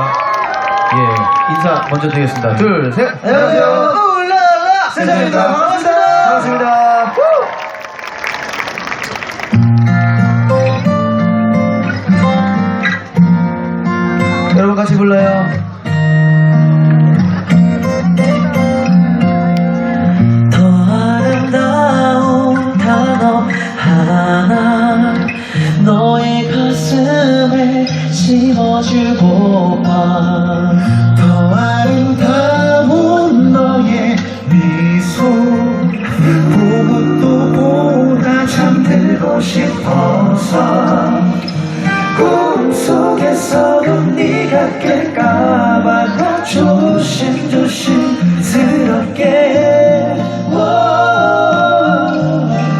아, 예, 인사 먼저 드리겠습니다. 둘, 셋. 안녕하세요. 울랄라 세상입니다. 반갑습니다. 반갑습니다. 여러분 같이 불러요. 심어주고파 더 아름다운 너의 미소. 보고 또 보다 잠들고 싶어서 꿈속에서도 네가 깰까봐 더 조심조심스럽게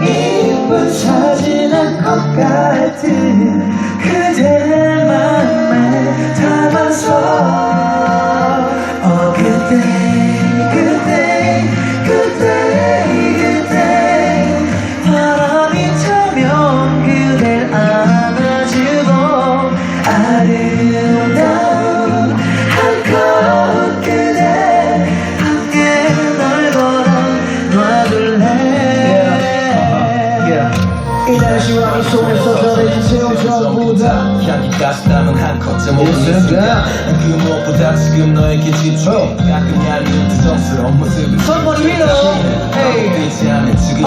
이쁜 사진 한것 같은 그대 맘에 어 그대 그대 그대 그대 바람이 차면 그댈 안아주고 아름다운 한컷 그대 함께 널 걸어 놔둘래? 이 날씨와 이 전부 다. 향기까지 남은 한 컷쯤 오픈 있으니까 그 무엇보다 지금 너에게 집중해 가끔 얄미운 부정스러운 모습을 손머리 위로 헤이. 않은 지금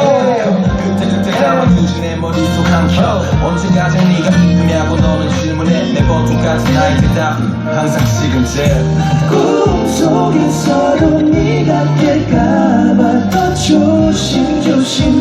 그때 그때 담아두지 내 머릿속 한켜 언제까지 네가 이쁘냐고 너는 질문해. 매번 똑같은 나의 대답이 항상 지금쯤 꿈속에서도 네가 깰까봐 더 조심조심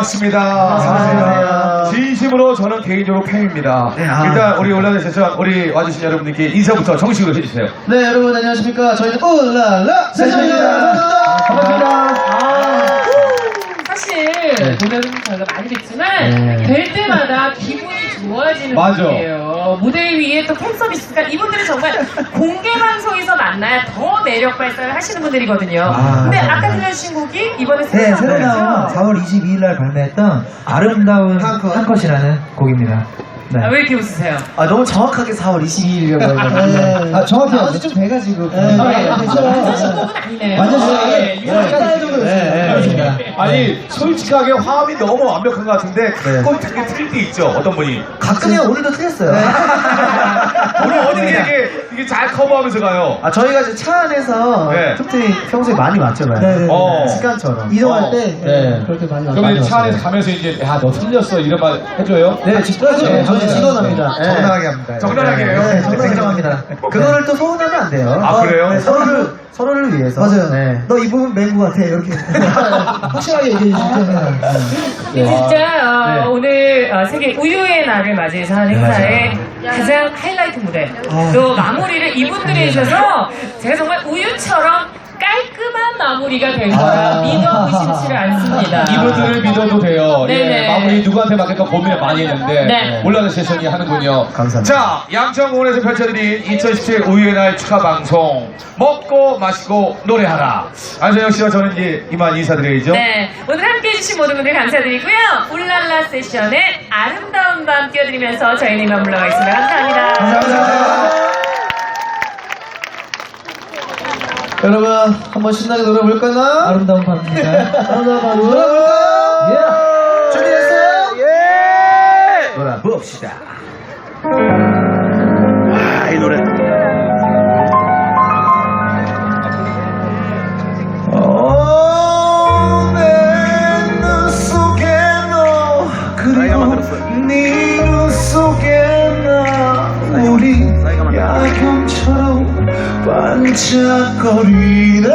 반갑습니다. 반갑습니다. 진심으로 저는 개인적으로 팬입니다. 네, 아. 일단 우리 올라가 세션 우리 와주신 여러분들께 인사부터 정식으로 해주세요. 네 여러분 안녕하십니까 저희는 울랄라 세션입니다 반갑습니다 사실 네. 노래는 저희가 많이 듣지만 될 때마다 기분이 좋아지는 맞아. 분이에요. 무대 위에 또 팬 서비스가 이분들은 정말 공개 방송에서 만나야 더 매력 발산을 하시는 분들이거든요. 아, 근데 맞아요. 아까 들려주신 곡이 이번에 새로 네, 나온 새로 나온 거죠? 4월 22일 날 발매했던 아름다운 한 컷. 이라는 곡입니다. 네. 아, 왜 이렇게 웃으세요? 아 너무 정확하게 4월 22일이라고 아, 정확히 아주 좀 돼가지고. 아, 완전 곡은 아니네요. 완전 네, 네. 유명한 네. 정도 네, 네. 아니 솔직하게 화음이 너무 완벽한 것 같은데 네. 꼭 되게 틀때 있죠. 어떤 분이 가끔요, 오늘도 틀렸어요. 오늘 어디 이렇게 이게 잘 커버하면서 가요? 아, 저희가 이제 차 안에서 네. 톱텐이 평소에 많이 맞잖아요. 네, 네, 네. 어. 습관처럼. 이동할 어. 때 네. 그럴 때 많이 그러면 많이 차 안에서 왔어요. 가면서 이제 야 너 틀렸어 이런 말 해줘요? 네, 직접 하죠. 네, 저는 합니다. 직원합니다. 네. 정당하게 합니다. 정당하게 해요? 네, 정당합니다. 그거를 또 소원하면 안 돼요. 아, 그래요? 네, 서로를, 서로를 위해서. 맞아요. 네. 너 이 부분 맹구 같아 이렇게. 확실하게 얘기해 주시면 근데 진짜 어, 네. 오늘 어, 세계 우유의 날을 맞이해서 한 행사의 가장 하이라이트 무대. 또 마무리를 이분들이 해주셔서 제가 정말 우유처럼 마무리가 될 거라 아. 믿어 의심치를 않습니다. 이분들을 믿어도 돼요. 예, 네네. 마무리 누구한테 맡길까 고민을 많이 했는데 네. 올라는 세션이 하는군요. 감사합니다. 자, 양천공원에서 펼쳐드린 2017 우유의 날 축하 방송 먹고 마시고 노래하라. 안세영 씨와 저는 이제 이만 인사드려야죠. 네, 오늘 함께 해 주신 모든 분들 감사드리고요. 울랄라 세션의 아름다운 밤 띄워드리면서 저희는 이만 물러가겠습니다. 감사합니다. 감사합니다. 한번 신나게 노래 볼까나? 아름다운 밤입니다. 아름다운 밤 노래 볼까요? 준비됐어요? 예! 놀아봅시다. 아, 이 노래. 어, 내눈 속에 너 그리고 네눈 속에 나 우리 야경처럼 반짝거리네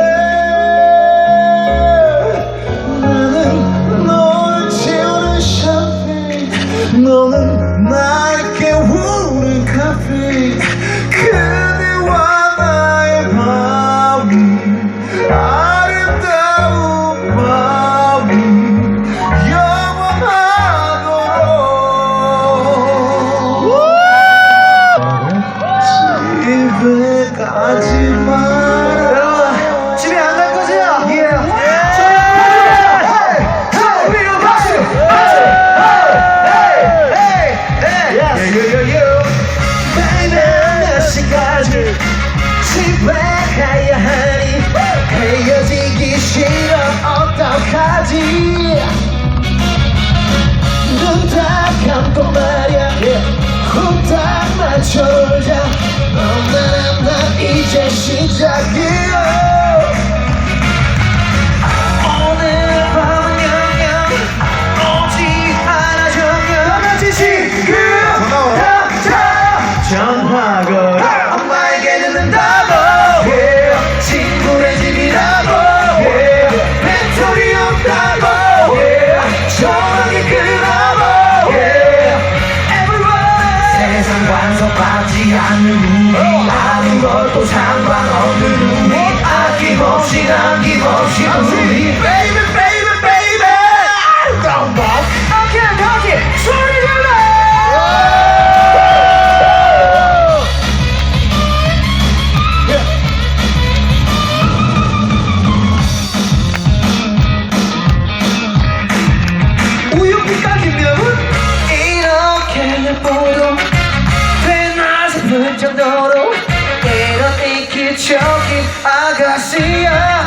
아가씨야.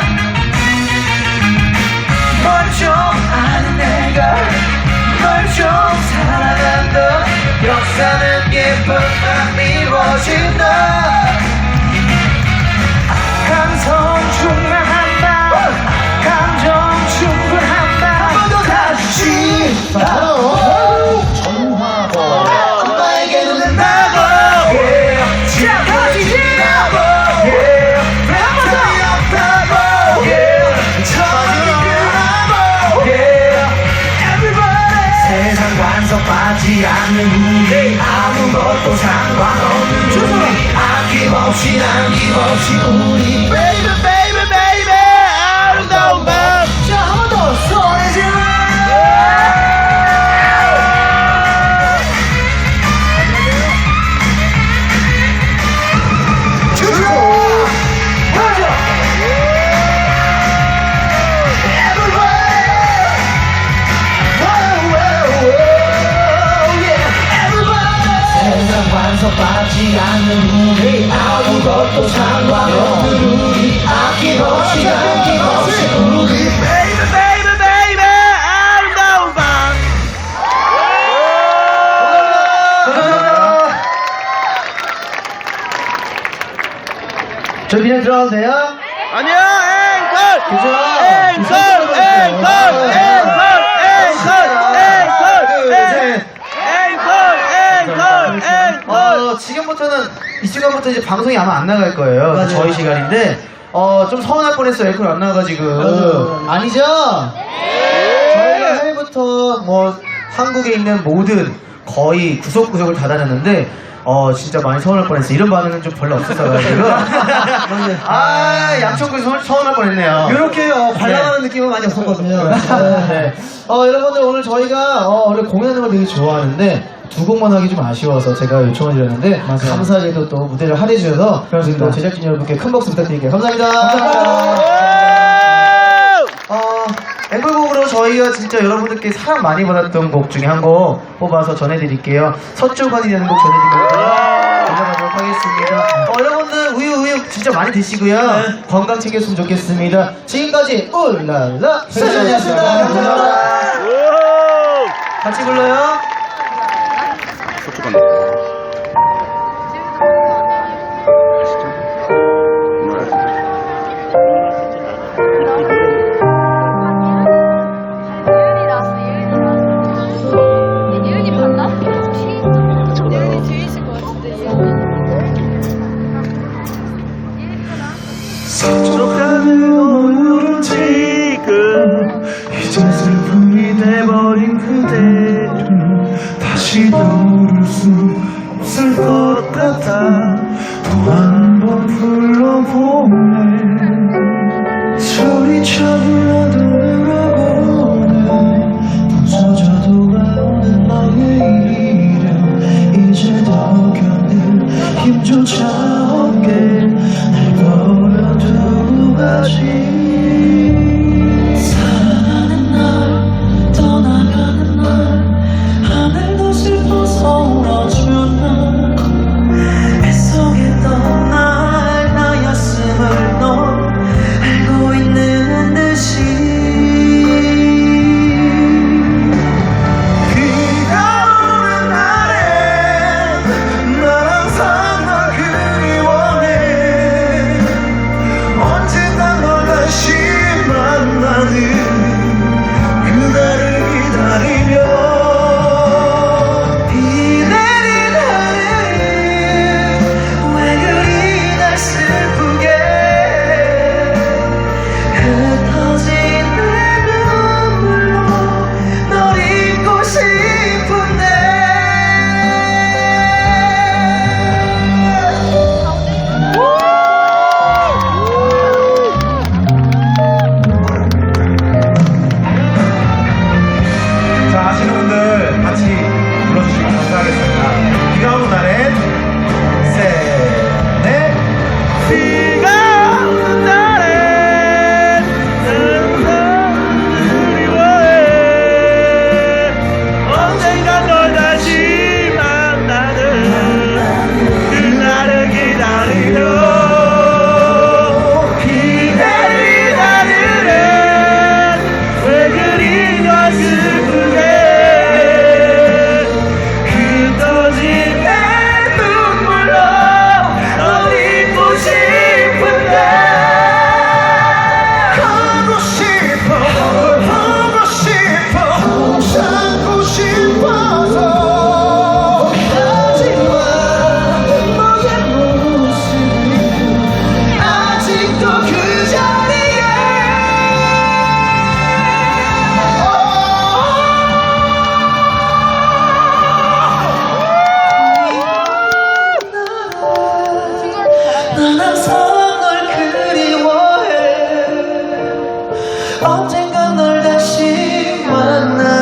널좀 아는 내가 널 좀 사랑한다. 역사는 예쁨만 미워진다 않는 우리 아무것도 상관없는 우리 아낌없이 남김없이 완성받지 않는 우리 아무것도 상관없는 우리 아낌없이 아낌없이 우리 baby 들어가도 돼요? 아니요 앵콜. 앵콜. 어, 지금부터는 이 시간부터 이제 방송이 아마 안 나갈 거예요. 맞아요. 저희 시간인데 어, 좀 서운할 뻔했어요. 앵콜 안 나가지고. 맞아요. 아니죠? 저희가 해부터 뭐 한국에 있는 모든 거의 구석구석을 다 다녔는데 어 진짜 많이 서운할 뻔했어요. 이런 반응은 좀 별로 없었어가지고. 아 양쪽에서 서운- 서운할 뻔했네요. 이렇게 어, 관람하는 느낌은 많이 없었거든요. 네. 어, 여러분들 오늘 저희가 어, 원래 공연하는 걸 되게 좋아하는데 두 곡만 하기 좀 아쉬워서 제가 요청을 드렸는데 감사하게도 또 무대를 할애해 주셔서 또 제작진 여러분께 큰 박수 부탁드릴게요. 감사합니다. 어, 앵콜곡으로 저희가 진짜 여러분들께 사랑 많이 받았던 곡 중에 한 곡 뽑아서 전해드릴게요. 서초관이라는 곡 전해드리면서 들려가도록 하겠습니다. 어, 여러분들 우유 우유 진짜 많이 드시고요. 건강 챙겼으면 좋겠습니다. 지금까지 울랄라 세션이었습니다. 감사합니다. 같이 불러요. 같은데, 서쪽하는 오늘은 지금 이제 슬픔이 돼버린 그대를 다시 떠 언젠가 널 다시 만나.